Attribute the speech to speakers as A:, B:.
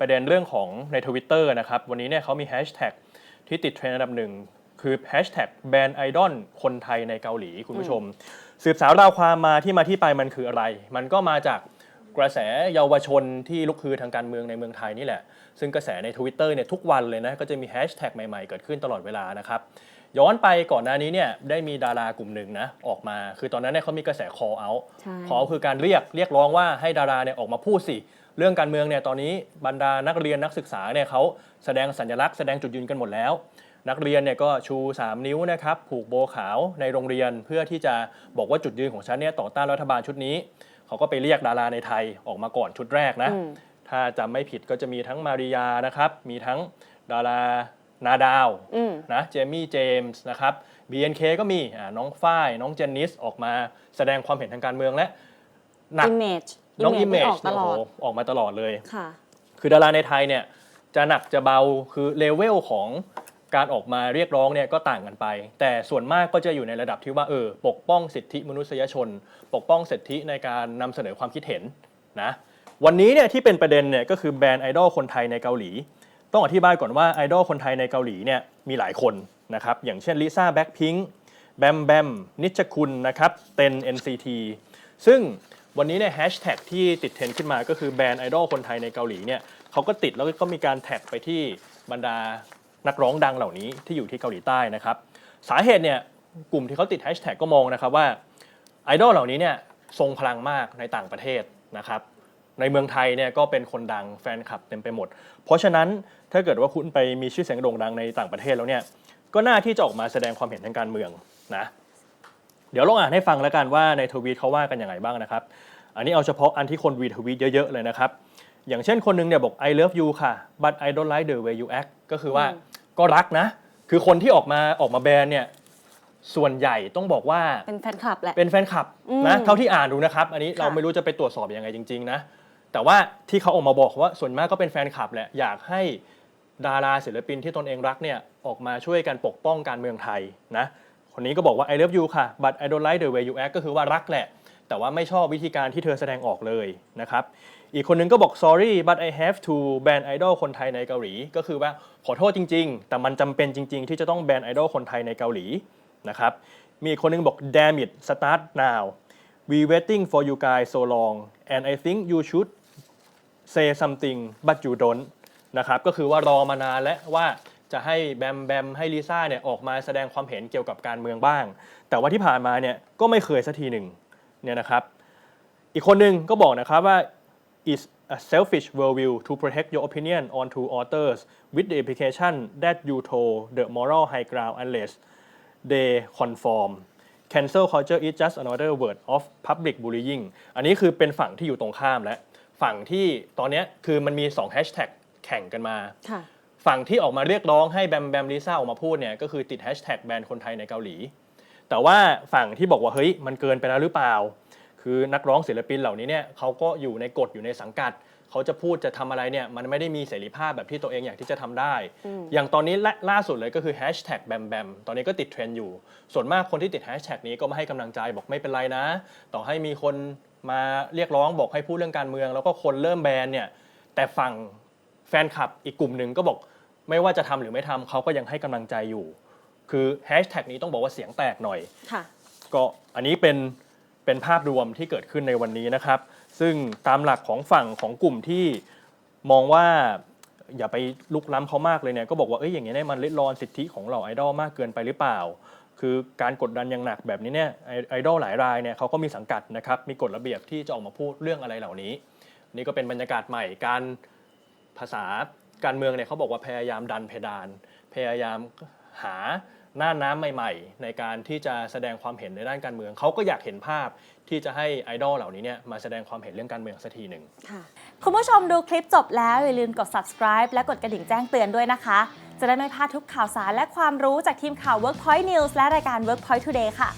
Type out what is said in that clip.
A: ประเด็นเรื่องของใน Twitter นะครับ วันนี้เนี่ยเขามีแฮชแท็กที่ติดเทรนด์อันดับหนึ่ง คือแฮชแท็กแบนไอดอลคนไทยในเกาหลีคุณผู้ชม สืบสาวราวความมาที่มาที่ไปมันคืออะไร มันก็มาจากกระแสเยาวชนที่ลุกฮือทางการเมืองในเมืองไทยนี่แหละ ซึ่งกระแสใน Twitter เนี่ยทุกวันเลยนะ ก็จะมีแฮชแท็กใหม่ๆ เกิดขึ้นตลอดเวลานะครับ ย้อนไปก่อนหน้านี้เนี่ยได้มีดารากลุ่มหนึ่งนะออกมา คือตอนนั้นเนี่ยเขามีกระแส call out
B: ใช่
A: call out คือการเรียกเรียกร้องว่าให้ดาราเนี่ยออกมาพูดสิ เรื่องการเมืองเนี่ยตอนนี้บรรดานักเรียนนักศึกษาเนี่ยเขาแสดงสัญลักษณ์แสดงจุดยืนกันหมดแล้ว นักเรียนเนี่ยก็ชู 3 นิ้วนะครับผูกโบขาวในโรงเรียนเพื่อที่จะบอกว่าจุดยืนของฉันเนี่ยต่อต้านรัฐบาลชุดนี้เขาก็ไปเรียกดาราในไทยออกมาก่อนชุดแรกนะ
B: อืม
A: ถ้าจำไม่ผิดก็จะมีทั้งมาริยานะครับ มีทั้งดารานาดาว
B: อืม
A: นะเจมี่เจมส์นะครับ BNK ก็มีอ่าน้องฝ้ายน้องเจนนิสออกมาแสดงความเห็นทางการเมืองและ หนัก
B: image
A: น้องอิมเม
B: ที่
A: จ
B: ออกตลอด
A: ออกมาตลอดเลย
B: ค่ะ
A: คือดาราในไทยเนี่ยจะหนักจะเบาคือเลเวลของการออกมาเรียกร้องเนี่ยก็ต่างกันไป แต่ส่วนมากก็จะอยู่ในระดับที่ว่าเออปกป้องสิทธิมนุษยชน ปกป้องสิทธิในการนำเสนอความคิดเห็นนะวันนี้เนี่ยที่เป็นประเด็นเนี่ยก็คือแบรนด์ไอดอลคนไทยในเกาหลี ต้องอธิบายก่อนว่าไอดอลคนไทยในเกาหลีเนี่ยมีหลายคนนะครับอย่างเช่นลิซ่าแบ็คพิงค์แบมแบมนิชคุณนะครับเต็น NCT ซึ่ง วันนี้เนี่ยแฮชแท็กที่ติดเทรนด์ขึ้นมาก็คือแบรนด์ไอดอลคนไทยในเกาหลีเนี่ยเขาก็ติดแล้วก็มีการแท็กไปที่บรรดานักร้องดังเหล่านี้ที่อยู่ที่เกาหลีใต้นะครับสาเหตุเนี่ยกลุ่มที่เขาติดแฮชแท็กก็มองนะครับว่าไอดอลเหล่านี้เนี่ยทรงพลังมากในต่างประเทศนะครับในเมืองไทยเนี่ยก็เป็นคนดังแฟนคลับเต็มไปหมด เพราะฉะนั้นถ้าเกิดว่าคุณไปมีชื่อเสียงโด่งดังในต่างประเทศแล้วเนี่ยก็น่าที่จะออกมาแสดงความเห็นทางการเมืองนะ เดี๋ยวลองอ่านให้ฟังแล้วกันว่าในทวีตเขาว่ากันยังไงบ้างนะครับ อันนี้เอาเฉพาะอันที่คนวีทวีตเยอะๆเลยนะครับ อย่างเช่นคนหนึงเนี่ยบอก I love you ค่ะ but I don't like the way you act ก็คือว่า
B: อืม
A: ก็รักนะ คือคนที่ออกมาออกมาแบนเนี่ยส่วนใหญ่ต้องบอกว่า
B: เป็นแฟนคลับแหละ
A: เป็นแฟนคลับ
B: อืม
A: นะเท่าที่อ่านดูนะครับ อันนี้
B: ค่ะ
A: เราไม่รู้จะไปตรวจสอบยังไงจริงๆนะแต่ว่าที่เขาออกมาบอกว่าส่วนมากก็เป็นแฟนคลับแหละอยากให้ดาราศิลปินที่ตนเองรักเนี่ยออกมาช่วยกันปกป้องการเมืองไทยนะ คนนี้ก็บอกว่า I love you ค่ะ but I don't like the way you act ก็คือว่ารักแหละ แต่ว่าไม่ชอบวิธีการที่เธอแสดงออกเลยนะครับ อีกคนนึงก็บอก sorry but I have to ban idol คนไทยในเกาหลี ก็คือว่าขอโทษจริง ๆ แต่มันจำเป็นจริง ๆ ที่จะต้อง ban idol คนไทยในเกาหลีนะครับ มีอีกคนนึงบอก damn it start now we waiting for you guys so long and I think you should say something but you don't นะครับ ก็คือว่ารอมานานแล้วว่า จะให้แบมแบมให้ลิซ่าเนี่ยออกมาแสดงความเห็นเกี่ยวกับการเมืองบ้าง แต่ว่าที่ผ่านมาเนี่ยก็ไม่เคยสักทีหนึ่งเนี่ยนะครับ อีกคนหนึ่งก็บอกนะครับว่า is a selfish worldview to protect your opinion onto authors with the implication that you told the moral high ground unless they conform cancel culture is just another word of public bullying อันนี้คือเป็นฝั่งที่อยู่ตรงข้ามและ ฝั่งที่ตอนนี้คือมันมี2 hashtag แข่งกันมา ฝั่งที่ออกมาเรียกร้องให้แบมแบมลิซ่าออกมาพูดเนี่ยก็คือติดแฮชแท็กแบนคนไทยในเกาหลี แต่ว่าฝั่งที่บอกว่าเฮ้ยมันเกินไปแล้วหรือเปล่า คือนักร้องศิลปินเหล่านี้เนี่ยเขาก็อยู่ในกฎอยู่ในสังกัด เขาจะพูดจะทำอะไรเนี่ยมันไม่ได้มีเสรีภาพแบบที่ตัวเองอยากที่จะทำได้
B: อืม
A: อย่างตอนนี้ละล่าสุดเลยก็คือแฮชแท็กแบมแบมตอนนี้ก็ติดเทรนด์อยู่ ส่วนมากคนที่ติดแฮชแท็กนี้ก็มาให้กำลังใจบอกไม่เป็นไรนะ ต่อให้มีคนมาเรียกร้องบอกให้พูดเรื่องการเมือง แล้วก็คนเริ่มแบนเนี่ยแต่ฝั่งแฟนคลับอีกกลุ่มหนึ่งก็บอกไม่ว่าจะทำหรือไม่ทำเขาก็ยังให้กำลังใจอยู่ คือแฮชแท็กนี้ต้องบอกว่าเสียงแตกหน่อย
B: ค่ะ
A: ก็อันนี้เป็นเป็นภาพรวมที่เกิดขึ้นในวันนี้นะครับ ซึ่งตามหลักของฝั่งของกลุ่มที่มองว่าอย่าไปลุกล้ำเขามากเลยเนี่ยก็บอกว่าเอ้ยอย่างนี้เนี่ยมันลิดรอนสิทธิของเหล่าไอดอลมากเกินไปหรือเปล่า คือการกดดันอย่างหนักแบบนี้เนี่ยไอไอดอลหลายรายเนี่ยเขาก็มีสังกัดนะครับมีกฎระเบียบที่จะออกมาพูดเรื่องอะไรเหล่านี้ นี่ก็เป็นบรรยากาศใหม่การ ภาษาการเมืองเนี่ยเขาบอกว่าพยายามดันเพดาน พยายามหาหน้าน้ำใหม่ ๆ ในการที่จะแสดงความเห็นในด้านการเมือง เขาก็อยากเห็นภาพที่จะให้ไอดอลเหล่านี้เนี่ยมาแสดงความเห็นเรื่องการเมืองสักทีหนึ่ง
B: ค่ะคุณผู้ชมดูคลิปจบแล้วอย่าลืมกด subscribe และกดกระดิ่งแจ้งเตือนด้วยนะคะ จะได้ไม่พลาดทุกข่าวสารและความรู้จากทีมข่าว Workpoint News และรายการ Workpoint Today ค่ะ